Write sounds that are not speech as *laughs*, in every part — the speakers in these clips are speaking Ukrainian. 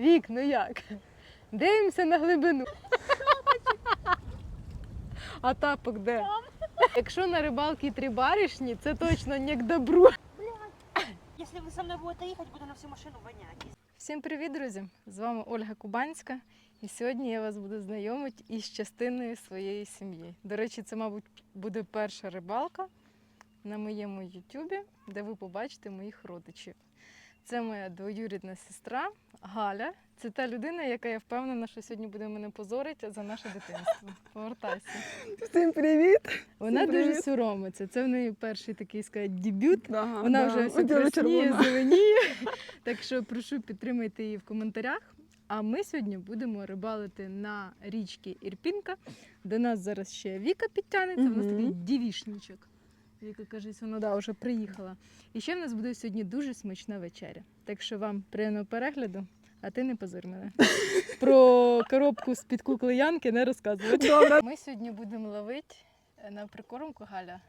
Вік, ну як? Дивимося на глибину. *laughs* А тапок де? Якщо на рибалці три баришні, це точно не к добру. Если вы со мной будете ехать, буду на всю машину вонять. Всім привіт, друзі! З вами Ольга Кубанська. І сьогодні я вас буду знайомити із частиною своєї сім'ї. До речі, це, мабуть, буде перша рибалка на моєму Ютубі, де ви побачите моїх родичів. Це моя двоюрідна сестра Галя. Це та людина, яка я впевнена, що сьогодні буде мене позорити за наше дитинство. Повертайся. Всім привіт! Вона Всім дуже привіт. соромиться. Це в неї перший такий сказати, дебют. Ага, Вона да. вже все красніє, зеленіє. *laughs* Так що прошу підтримайте її в коментарях. А ми сьогодні будемо рибалити на річці Ірпінка. До нас зараз ще Віка підтягнеться. У нас такий дівішничок. Віка каже, вона да, вже приїхала. І ще в нас буде сьогодні дуже смачна вечеря. Так що вам приємного перегляду, а ти не позор мене. *laughs* Про коробку з-під кукли Янки не розказувати. Добре. Ми сьогодні будемо ловити на прикормку Галя.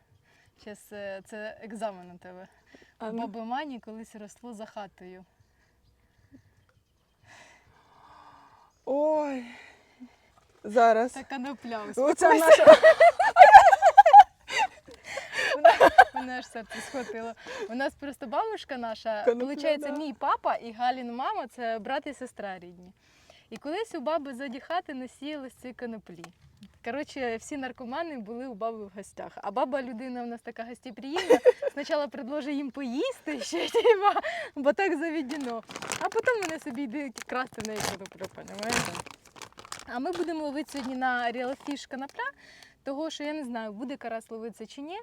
Зараз це екзамен у тебе. А У ну. баби Мані колись росло за хатою. Ой. Зараз. Та конопля. Оце наша. *laughs* Мене аж серце схватило. У нас просто бабушка наша, виходить, мій папа і Галін мама це брат і сестра рідні. І колись у баби ззаді хати насіялись ці коноплі. Коротше, всі наркомани були у баби в гостях. А баба людина у нас така гостєприємна. Спочатку предложить їм поїсти, ще тіба, бо так заведено. А потім вони собі йдуть красти неї коноплю, понімаєте? А ми будемо ловити сьогодні на ріалфіш конопля, того що я не знаю, буде карась ловитися чи ні.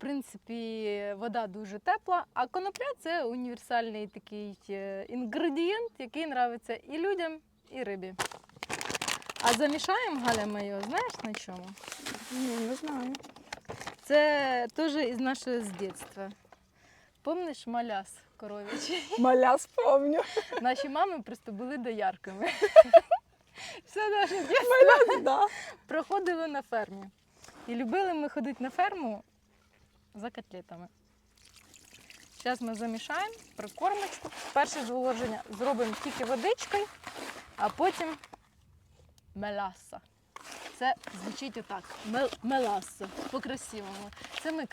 Принципі, вода дуже тепла, а конопля це універсальний такий е, інгредієнт, який нравиться і людям, і рибі. А замішаємо Галя моє, знаєш на чому? Ну, не знаю. Це теж із нашого з дитинства. Помниш маляс коров'ячий? *laughs* Маля спомню. *laughs* Наші мами просто були доярками. *laughs* Все наше дитинство да. проходило на фермі. І любили ми ходити на ферму за котлетами. Зараз ми замішаємо прикормочку. Перше зволоження зробимо тільки водичкою, а потім меласа. Це звучить отак. Меласа. По-красивому. Це ми.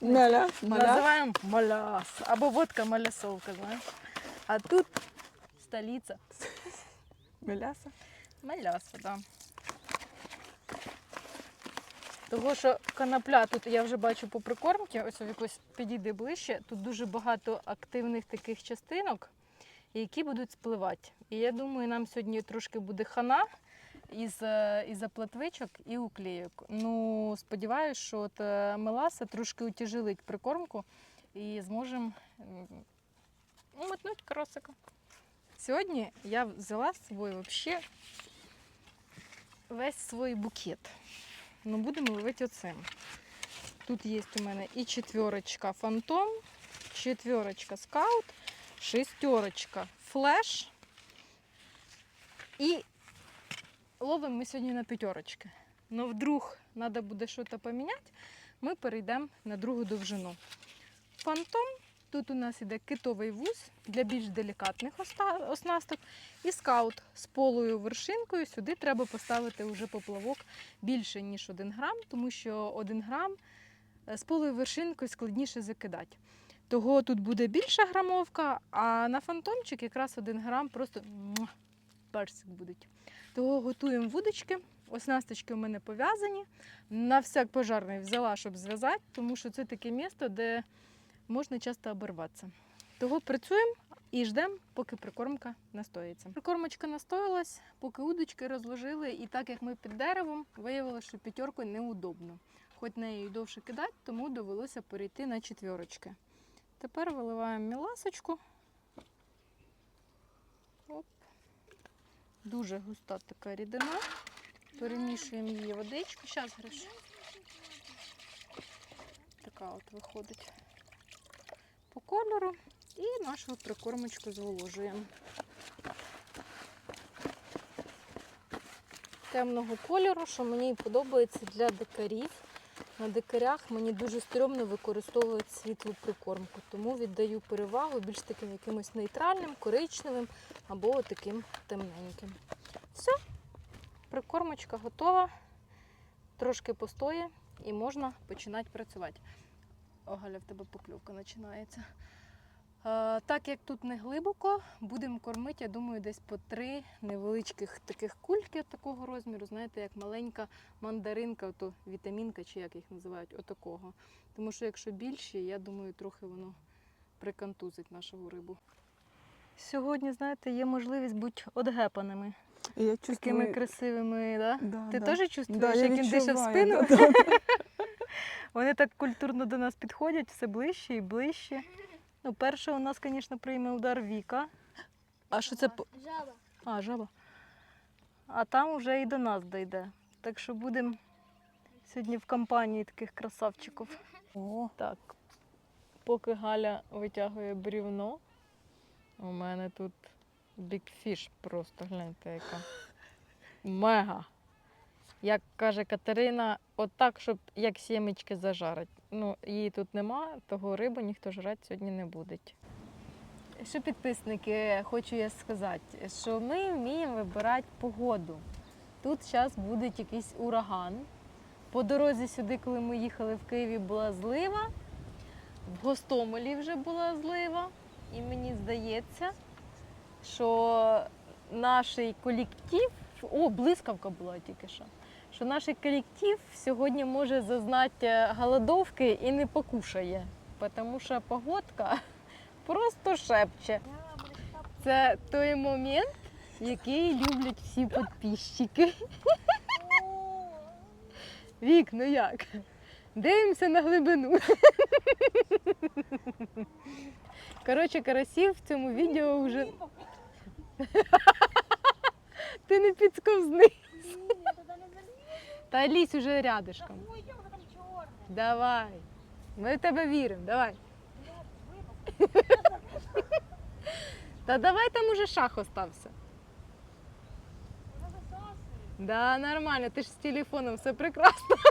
Маля. називаємо маляс. Або водка малясовка, знаєш. А тут столиця. Маляса. Маляса, да. Того, що конопля тут я вже бачу по прикормці, ось якось підійди ближче. Тут дуже багато активних таких частинок, які будуть спливати. І я думаю, нам сьогодні трошки буде хана із, е, із платвичок і уклеїк. Ну, сподіваюся, що от е, меласа трошки утяжелить прикормку і зможемо умотнути кросика. Сьогодні я взяла з собою вообще весь свій букет. Ну, будемо ловити оцим. Тут є у мене і четверочка фантом, четверочка скаут, шестерочка флеш. І ловимо ми сьогодні на п'ятерочки. Но вдруг треба буде щось поміняти, ми перейдемо на другу довжину. Фантом Тут у нас іде китовий вуз для більш делікатних оснасток. І скаут з полою вершинкою. Сюди треба поставити вже поплавок більше, ніж 1 грам, тому що 1 грам е, з полою вершинкою складніше закидати. Того тут буде більша грамовка, а на фантомчик якраз 1 грам просто персик буде. Того готуємо вудочки. Оснасточки у мене пов'язані. На всяк пожарний взяла, щоб зв'язати, тому що це таке місце, де можна часто обірватися. Того працюємо і ждемо, поки прикормка настоїться. Прикормочка настоїлась, поки удочки розложили, і так як ми під деревом, виявилося, що п'ятерку неудобно. Хоч нею довше кидати, тому довелося перейти на четверочки. Тепер виливаємо міласочку. Оп. Дуже густа така рідина. Перемішуємо її водичку. Зараз гриш. Така от виходить по кольору і нашу прикормочку зволожуємо. Темного кольору, що мені подобається для дикарів. На дикарях мені дуже стрьомно використовують світлу прикормку, тому віддаю перевагу більш таким якимось нейтральним, коричневим, або таким темненьким. Все, прикормочка готова. Трошки постоє і можна починати працювати. О, Галя, в тебе покльовка починається. Е, так як тут не глибоко, будемо кормити, я думаю, десь по три невеличких таких кульки такого розміру, знаєте, як маленька мандаринка, ото вітамінка, чи як їх називають, отакого. Тому що якщо більші, я думаю, трохи воно прикантузить нашу рибу. Сьогодні, знаєте, є можливість бути одгепаними, я такими красивими. Да? Да, Ти да. теж чувствуєш, Да, як він дише в спину? да, да. *laughs* Вони так культурно до нас підходять, все ближче і ближче. Ну, перша у нас, звісно, прийме удар Віка. А що це? Жаба. А, жаба. А там вже і до нас дійде. Так що будемо сьогодні в компанії таких красавчиків. *laughs* О, Так, поки Галя витягує брівно, у мене тут бікфіш просто, гляньте яка. *laughs* Мега. Як каже Катерина, отак, щоб як сімечки зажарить. Ну, її тут нема, того рибу ніхто жрати сьогодні не буде. Що підписники, хочу я сказати, що ми вміємо вибирати погоду. Тут зараз буде якийсь ураган. По дорозі сюди, коли ми їхали в Києві, була злива. В Гостомелі вже була злива. І мені здається, що наш колектив, о, блискавка була тільки що. Що наш колектив сьогодні може зазнати голодовки і не покушає, тому що погодка *laughs* просто шепче. Це той момент, який люблять всі підписчики. *laughs* Вік, ну як? Дивимося на глибину. *laughs* Коротше, карасів в цьому відео вже. Ти не підсковзни. Та лізь уже рядишком. Давай. Ми в тебе віримо, давай. *laughs* Та давай там уже шах остався. Да, нормально, ти ж з телефоном все прекрасно. *laughs*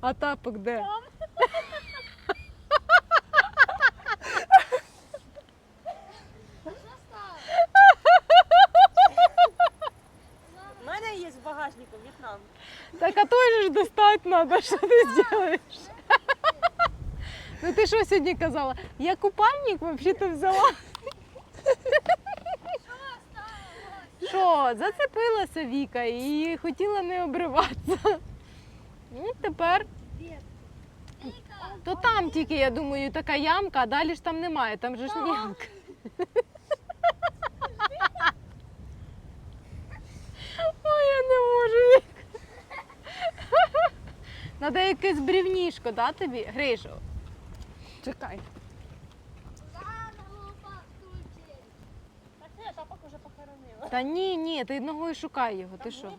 А тапок де? У мене є в багажнику В'єтнам. Так а той же ж достать надо, що ти зробиш? Ну ти що сьогодні казала? Я купальник взагалі-то взяла. Що, зацепилася Віка і хотіла не обриватися. Ну, тепер. То там тільки, я думаю, така ямка, а далі ж там немає, там же ж не ямка. Ой, я не можу. Надо якесь брівнішко, да, тобі? Грижу. чекай. Так тапок уже похоронила. Та ні, ні, ти ногою шукай його, ти що? його-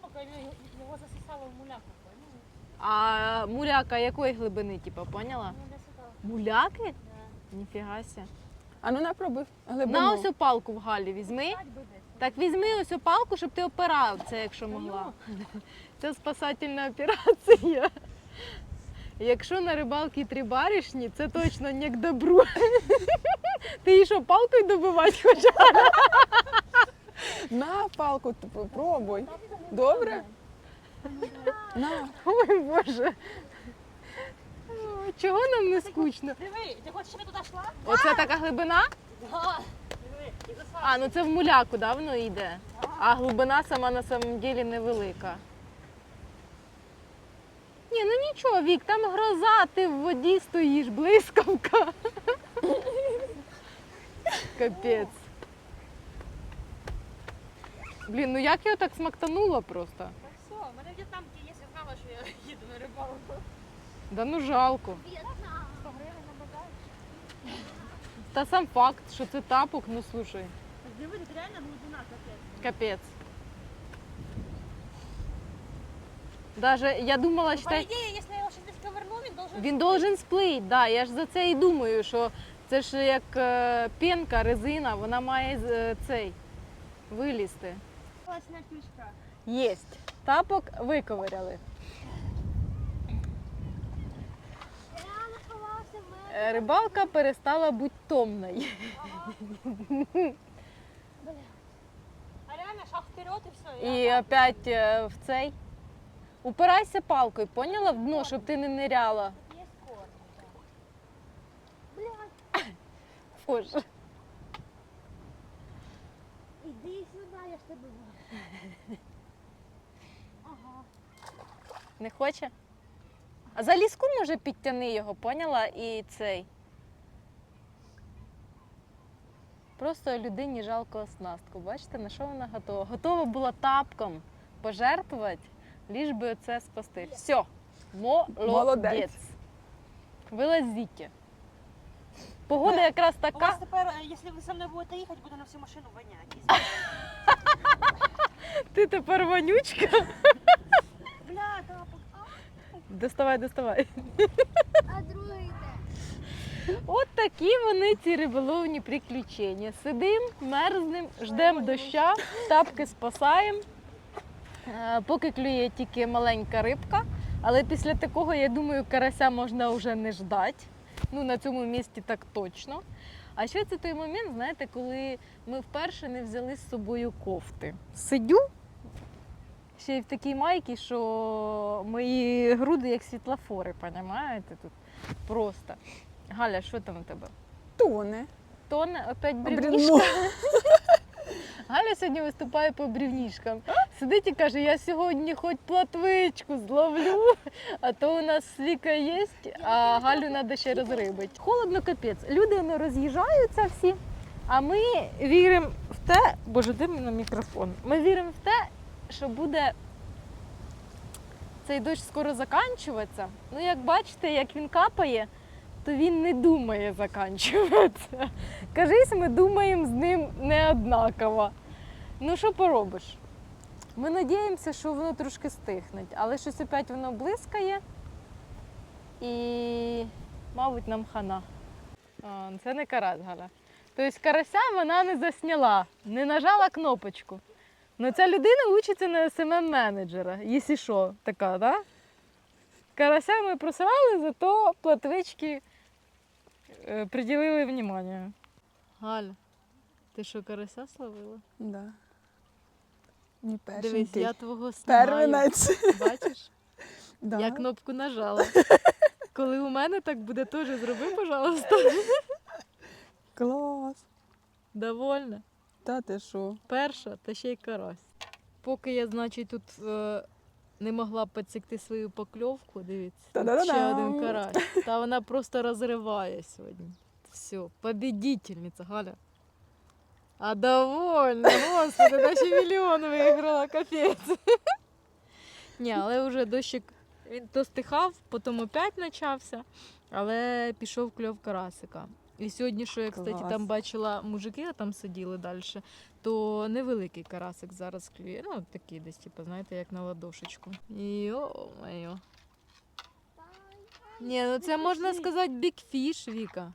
засосало в муляку. поняла? А муляка якої глибини, типу, поняла? Ну, десь отак. Муляки? Да. Ніфіга ся. А ну напробуй глибину. На ось палку в Галі візьми. Так візьми ось палку, щоб ти опирав це, якщо могла. Це спасательна операція. Якщо на рибалки три баришні, це точно не к добру. *laughs* Ти її що, палкою добивати хочеш? На палку пробуй. Добре? На. Ой Боже. Чого нам не скучно? Диви, ти хочеш, щоб я туди йшла? Оце така глибина? Да. Диви, і засосало. А, ну це в муляку, да, воно йде. А глибина сама на самом деле невелика. Ні, ну нічого, Вік, там гроза, ти в воді стоїш, блискавка. *laughs* Капець. Блін, ну як його так смактануло просто? Так все, у мене в'єтнамки є, я знала, що я *laughs* їду на рибалку. Да ну жалко. 100 гривень на. Та сам факт, що це тапок, ну слушай, Так диви, тут реально глибина капець. капець. Даже я думала, По считай, я він должен... Він должен сплить, да. Я ж за це і думаю, що це ж як е, пенка, резина, вона має е, цей вилізти. Класна фішка. Єсть. Тапок виковиряли. В Е, Рибалка перестала бути томною. А реально шаг вперед и все. І опять е, в цей. Упирайся палкою, поняла в дно, щоб ти не ниряла. Корни, да. Блядь, Боже. иди сюда, я ж тебе бачу. Ага. Не хоче? А за ліску може підтяни його, поняла? І цей. Просто людині жалко оснастку. Бачите, на що вона готова? Готова була тапком пожертвувати, ліж би це спасти. Все, молодець. Молодець. Вилазіть. Погода якраз У вас така. тепер, е, якщо ви со мною будете їхати, буде на всю машину воняти. *laughs* Ти тепер вонючка. Бля, тапок. А, Доставай, доставай. А другий де? От такі вони ці риболовні приключення. Сидим, мерзнем, ждемо доща, тапки спасаємо. Е, Поки клює тільки маленька рибка, але після такого, я думаю, карася можна вже не ждати. Ну, на цьому місці так точно. А ще це той момент, знаєте, коли ми вперше не взяли з собою кофти. Сидю ще й в такій майці, що мої груди як світлофори, понімаєте? Тут просто. Галя, що там у тебе? Тоне. Тоне опять брівнішка. *laughs* Галя сьогодні виступає по брівнішкам. Сидить і каже, я сьогодні хоч платвичку зловлю, а то у нас сліка є, а Галю треба ще розрибити. Холодно капець. Люди не роз'їжджаються всі, а ми віримо в те, боже, де на мікрофон. Ми віримо в те, що буде цей дощ скоро закінчуватися. Ну, як бачите, як він капає, то він не думає закінчуватися. Кажись, ми думаємо з ним не однаково. Ну, що поробиш? Ми надіємося, що воно трошки стихне, але щось опять воно блискає і, мабуть, нам хана. А, це не карась, Тобто карася вона не засняла, не нажала кнопочку. Ну, ця людина учиться на СММ менеджера, якщо що, така, да? Карася ми просрали, зато платвички приділили внимання. Галя, ти що, карася словила? Да. Ні, Дивись, першенький. я твого. Первенець. Бачиш? *laughs* Да. Я кнопку нажала. *laughs* Коли у мене так буде, теж зроби, пожалуйста. *laughs* Клас. Довольна. Та ти що? Перша та ще й карась. Поки я, значить, тут е, не могла підсекти свою покльовку, дивіться, ще один карась. Та вона просто розриває сьогодні. Все, победительниця, Галя. А довольна, господи, наче мільйон виграла, капець. Ні, але вже дощик він то стихав, потім опять почався, але пішов кльов карасика. І сьогодні, що я, кстати, там бачила мужики, а там сиділи далі, то невеликий карасик зараз клює. Ну, такий десь, типу, знаєте, як на ладошечку. Йо-моє. Ні, ну це можна сказати бікфіш, Віка.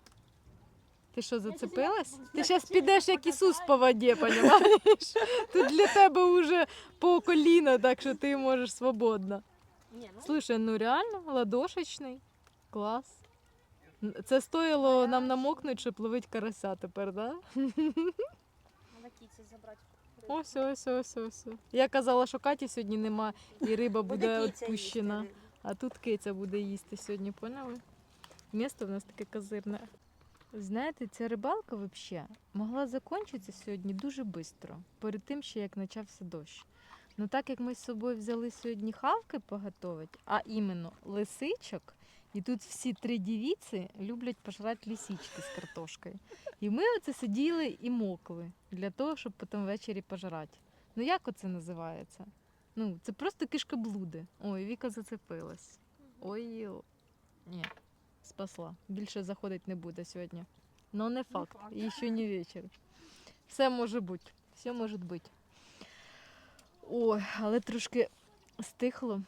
Ти що, зацепилась? Ти зараз підеш як Ісус по воді, понімаєш? Тут для тебе вже по коліна, так що ти можеш свободно. Ну, Слушай, ну реально, ладошечний. Клас. Це стоїло нам намокнути, щоб ловити карася тепер, да? *laughs* кіці забрати. Ось, ось, ось, ось. Я казала, що Каті сьогодні нема, і риба буде відпущена. А тут киця буде їсти сьогодні, поняли? Місто в нас таке козирне. Знаєте, ця рибалка взагалі могла закінчитися сьогодні дуже швидко, перед тим, ще як почався дощ. Ну так як ми з собою взяли сьогодні хавки поготовити, а іменно лисичок, і тут всі три дівіці люблять пожрати лисички з картошкою. І ми оце сиділи і мокли для того, щоб потім ввечері пожрати. Ну як оце називається? Ну, це просто кишкоблуди. Ой, Віка зацепилась. Ой, ні, спасла. Більше заходить не буде сьогодні. Ну, не факт. факт. І ще не вечір. Все може бути. Все може бути. Ой, але трошки стихло.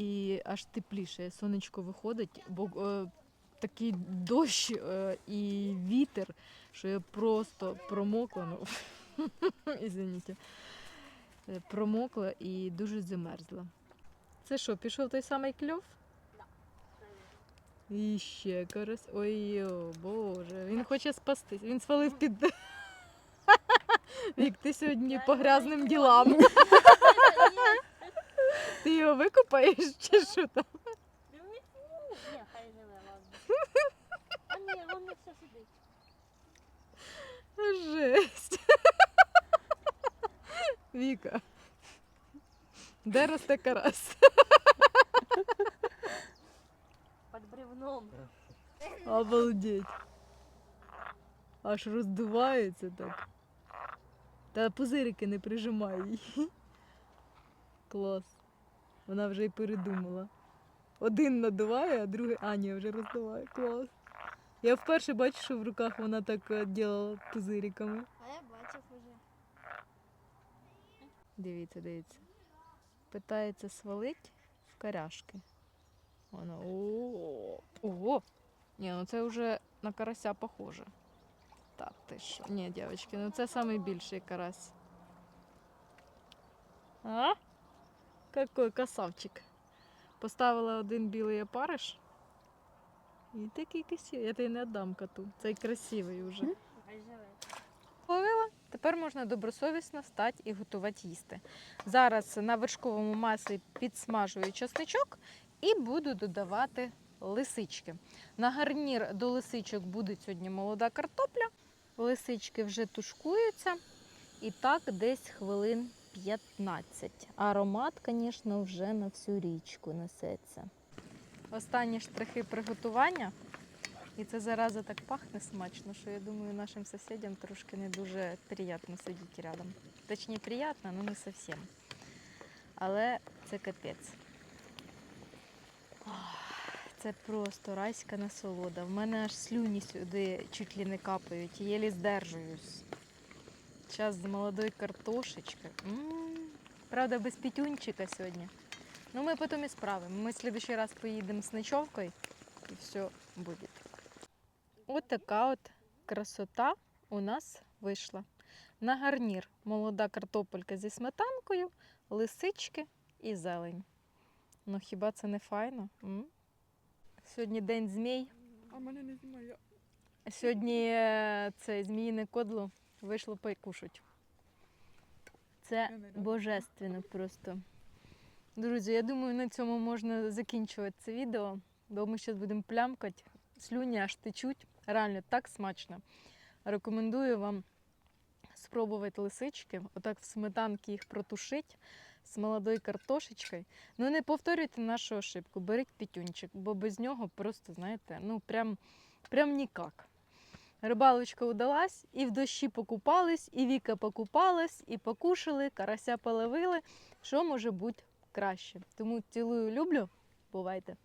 І аж тепліше. Сонечко виходить, бо е, такий дощ е, і вітер, що я просто промокла. Ну, *laughs* извините. Е, Промокла і дуже замерзла. Це що, пішов той самий кльов? І ще карась. Ой, о, боже, він хоче спастись. Він свалив під. *laughs* Вік, ти сьогодні по грязним ділам. *laughs* Ти його викопаєш чи що там? Ні, хай живе, ладно. А ні, вон не все сидить. Жесть. Віка. Де росте карась? Під бревном. Обалдеть. Аж роздувається так. Та пузирики не прижимай її. Клас. Вона вже й передумала. Один надуває, а другий. А, ні, вже роздуває. Клас. Я вперше бачу, що в руках вона так е, ділала пузириками. А я бачив уже. Дивіться, дивіться. Питається свалить в каряшки. Воно. О, Ого! Ні, ну це вже на карася похоже. Та ти що? Ні, дівчатки, ну це найбільший карась. А? Какой красавчик. Поставила один білий опариш. І такий красивий. Я тобі не віддам коту. Цей красивий вже. Хай живе. Ловила. Тепер можна добросовісно стати і готувати їсти. Зараз на вершковому маслі підсмажую чесничок і буду додавати лисички. На гарнір до лисичок буде сьогодні молода картопля. Лисички вже тушкуються. І так десь хвилин 15. Аромат, звісно, вже на всю річку несеться. Останні штрихи приготування. І це зараза так пахне смачно, що я думаю, нашим сусідям трошки не дуже приємно сидіти рядом. Точніше, приємно, але не зовсім. Але це капець. Це просто райська насолода. В мене аж слюні сюди чуть ли не капають, єлі здержуюсь. Час з молодої картошечки. М, Правда, без пітюнчика сьогодні. Ну, ми потім і справимо. Ми в следующий раз поїдемо з ночовкою і все буде. От така от красота у нас вийшла. На гарнір молода картопелька зі сметанкою, лисички і зелень. Ну хіба це не файно? М? Сьогодні день змій. А мене не знімає. Сьогодні е, це зміїне кодло вийшло покушать. Це божественно просто. Друзі, я думаю, на цьому можна закінчувати це відео, бо ми зараз будемо плямкати, слюні аж течуть. Реально так смачно. Рекомендую вам спробувати лисички, отак в сметанки їх протушити з молодою картошечкою. Ну не повторюйте нашу ошибку, беріть пітюнчик, бо без нього просто, знаєте, ну прям, прям ніяк. Рибалочка удалась, і в дощі покупались, і Віка покупалась, і покушали, карася половили. Що може бути краще? Тому цілую, люблю. Бувайте!